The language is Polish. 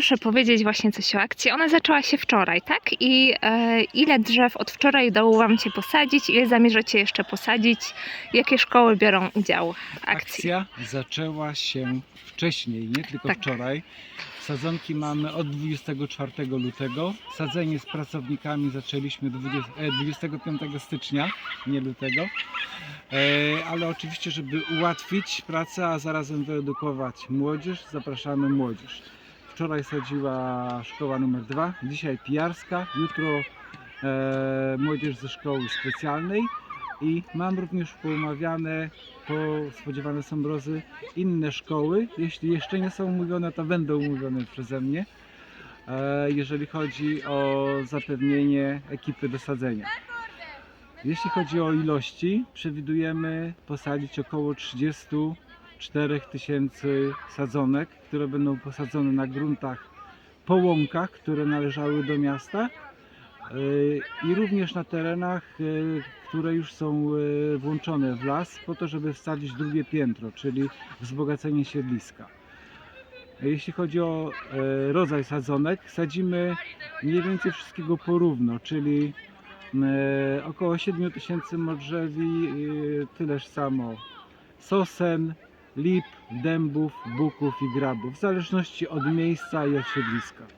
proszę powiedzieć właśnie coś o akcji. Ona zaczęła się wczoraj, tak? I e, ile drzew od wczoraj udało Wam się posadzić? Ile zamierzacie jeszcze posadzić? Jakie szkoły biorą udział w akcji? Akcja zaczęła się wcześniej, nie tylko Tak. wczoraj. Sadzonki mamy od 24 lutego. Sadzenie z pracownikami zaczęliśmy 20, e, 25 stycznia, nie lutego. E, ale oczywiście, żeby ułatwić pracę, a zarazem wyedukować młodzież, zapraszamy młodzież. Wczoraj sadziła szkoła numer 2, dzisiaj pijarska, jutro e, młodzież ze szkoły specjalnej i mam również poumawiane, bo spodziewane są mrozy, inne szkoły. Jeśli jeszcze nie są umówione, to będą umówione przeze mnie, e, jeżeli chodzi o zapewnienie ekipy do sadzenia. Jeśli chodzi o ilości, przewidujemy posadzić około 30 4000 sadzonek, które będą posadzone na gruntach po łąkach, które należały do miasta e, i również na terenach, e, które już są e, włączone w las po to, żeby wsadzić drugie piętro, czyli wzbogacenie siedliska. Jeśli chodzi o rodzaj sadzonek, sadzimy mniej więcej wszystkiego porówno, czyli około 7000 modrzewi, tyleż samo sosen, lip, dębów, buków i grabów, w zależności od miejsca i od siedliska.